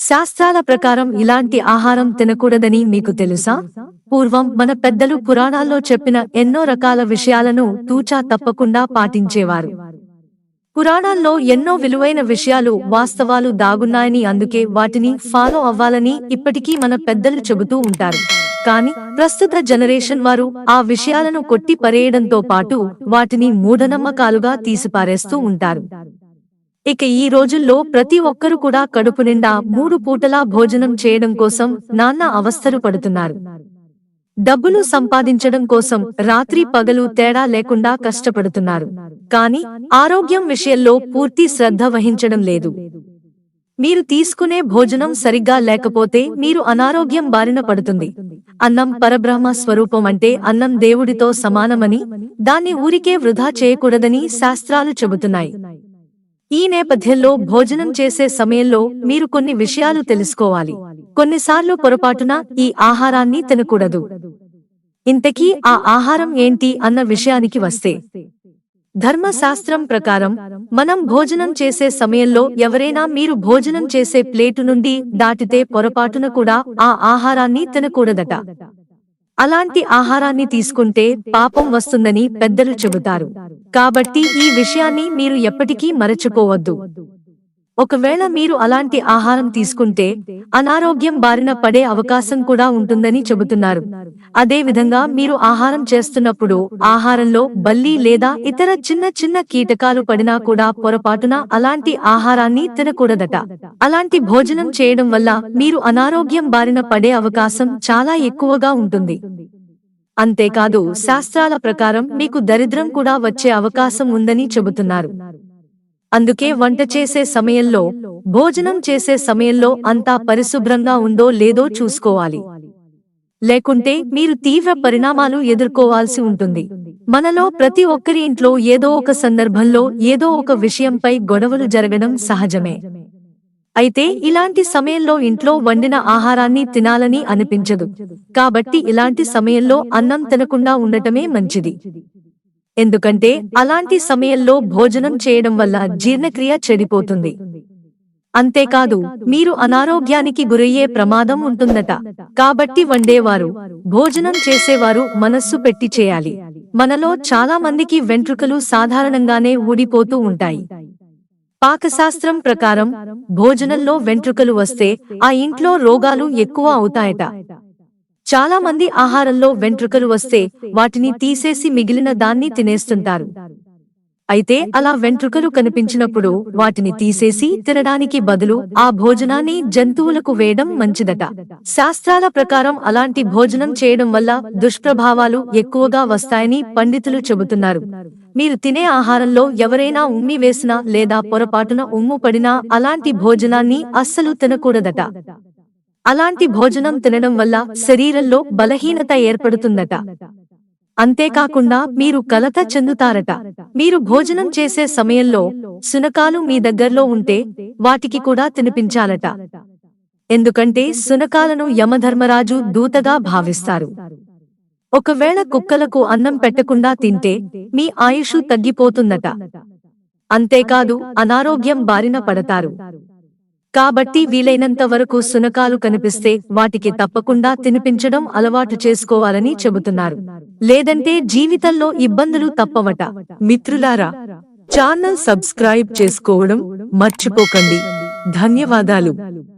శాస్త్రాల ప్రకారం ఇలాంటి ఆహారం తినకూడదని మీకు తెలుసా? పూర్వం మన పెద్దలు పురాణాల్లో చెప్పిన ఎన్నో రకాల విషయాలను తూచా తప్పకుండా పాటించేవారు. పురాణాల్లో ఎన్నో విలువైన విషయాలు వాస్తవాలు దాగున్నాయని అందుకే వాటిని ఫాలో అవ్వాలని ఇప్పటికీ మన పెద్దలు చెబుతూ ఉంటారు. కానీ ప్రస్తుత జనరేషన్ వారు ఆ విషయాలను కొట్టి పరేయడంతో పాటు వాటిని మూఢనమ్మకాలుగా తీసిపారేస్తూ ఉంటారు. ఇక ఈ రోజుల్లో ప్రతి ఒక్కరు కూడా కడుపు నిండా మూడు పూటలా భోజనం చేయడం కోసం నాన్న అవస్థలు పడుతున్నారు. డబ్బులు సంపాదించడం కోసం రాత్రి పగలు తేడా లేకుండా కష్టపడుతున్నారు. కానీ ఆరోగ్యం విషయంలో పూర్తి శ్రద్ధ వహించడం లేదు. మీరు తీసుకునే భోజనం సరిగ్గా లేకపోతే మీరు అనారోగ్యం బారిన పడుతుంది. అన్నం పరబ్రహ్మ స్వరూపం అంటే అన్నం దేవుడితో సమానమని దాన్ని ఊరికే వృధా చేయకూడదని శాస్త్రాలు చెబుతున్నాయి. ఈ నేపథ్యంలో భోజనం చేసే సమయంలో మీరు కొన్ని విషయాలు తెలుసుకోవాలి. కొన్నిసార్లు పొరపాటున ఈ ఆహారాన్ని తినకూడదు. ఇంతకీ ఆ ఆహారం ఏంటి అన్న విషయానికి వస్తే ధర్మశాస్త్రం ప్రకారం మనం భోజనం చేసే సమయంలో ఎవరైనా మీరు భోజనం చేసే ప్లేటు నుండి దాటితే పొరపాటున కూడా ఆ ఆహారాన్ని తినకూడదట. అలాంటి ఆహారాన్ని తీసుకుంటే పాపం వస్తుందని పెద్దలు చెబుతారు. కాబట్టి ఈ విషయాన్ని మీరు ఎప్పటికీ మరచిపోవద్దు ఒకవేళ మీరు అలాంటి ఆహారం తీసుకుంటే అనారోగ్యం బారిన పడే అవకాశం కూడా ఉంటుందని చెబుతున్నారు. అదేవిధంగా మీరు ఆహారం చేస్తున్నప్పుడు ఆహారంలో బల్లి లేదా ఇతర చిన్న చిన్న కీటకాలు పడినా కూడా పొరపాటున అలాంటి ఆహారాన్ని తినకూడదట. అలాంటి భోజనం చేయడం వల్ల మీరు అనారోగ్యం బారిన పడే అవకాశం చాలా ఎక్కువగా ఉంటుంది. అంతేకాదు శాస్త్రాల ప్రకారం మీకు దరిద్రం కూడా వచ్చే అవకాశం ఉందని చెబుతున్నారు. అందుకే వంట చేసే సమయంలో భోజనం చేసే సమయంలో అంతా పరిశుభ్రంగా ఉందో లేదో చూసుకోవాలి. లేకుంటే మీరు తీవ్ర పరిణామాలు ఎదుర్కోవాల్సి ఉంటుంది. మనలో ప్రతి ఒక్కరి ఇంట్లో ఏదో ఒక సందర్భంలో ఏదో ఒక విషయంపై గొడవలు జరగడం సహజమే. అయితే ఇలాంటి సమయంలో ఇంట్లో వండిన ఆహారాన్ని తినాలని అనిపించదు. కాబట్టి ఇలాంటి సమయంలో అన్నం తినకుండా ఉండటమే మంచిది. ఎందుకంటే అలాంటి సమయంలో భోజనం చేయడం వల్ల జీర్ణక్రియ చెడిపోతుంది. అంతేకాదు మీరు అనారోగ్యానికి గురయ్యే ప్రమాదం ఉంటుందట. కాబట్టి వండేవారు భోజనం చేసేవారు మనస్సు పెట్టి చేయాలి. మనలో చాలా మందికి వెంట్రుకలు సాధారణంగానే ఊడిపోతూ ఉంటాయి. పాకశాస్త్రం ప్రకారం భోజనంలో వెంట్రుకలు వస్తే ఆ ఇంట్లో రోగాలు ఎక్కువ అవుతాయట. చాలా మంది ఆహారంలో వెంట్రుకలు వస్తే వాటిని తీసేసి మిగిలిన దాన్ని తినేస్తుంటారు. అయితే అలా వెంట్రుకలు కనిపించినప్పుడు వాటిని తీసేసి తినడానికి బదులు ఆ భోజనాన్ని జంతువులకు వేయడం మంచిదట. శాస్త్రాల ప్రకారం అలాంటి భోజనం చేయడం వల్ల దుష్ప్రభావాలు ఎక్కువగా వస్తాయని పండితులు చెబుతున్నారు. మీరు తినే ఆహారంలో ఎవరైనా ఉమ్మి వేసినా లేదా పొరపాటున ఉమ్ము పడినా అలాంటి భోజనాన్ని అస్సలు తినకూడదట. అలాంటి భోజనం తినడం వల్ల శరీరంలో బలహీనత ఏర్పడుతుందట. అంతేకాకుండా మీరు కలత చెందుతారట. మీరు భోజనం చేసే సమయంలో శునకాలు మీ దగ్గర్లో ఉంటే వాటికి కూడా తినిపించాలట. ఎందుకంటే శునకాలను యమధర్మరాజు దూతగా భావిస్తారు. ఒకవేళ కుక్కలకు అన్నం పెట్టకుండా తింటే మీ ఆయుషు తగ్గిపోతుందట. అంతేకాదు అనారోగ్యం బారిన పడతారు. కాబట్టి వీలైనంత వరకు సునకాలు కనిపిస్తే వాటికి తప్పకుండా తినిపించడం అలవాటు చేసుకోవాలని చెబుతున్నారు. లేదంటే జీవితంలో ఇబ్బందులు తప్పవట. మిత్రులారా ఛానల్ సబ్స్క్రైబ్ చేసుకోవడం మర్చిపోకండి. ధన్యవాదాలు.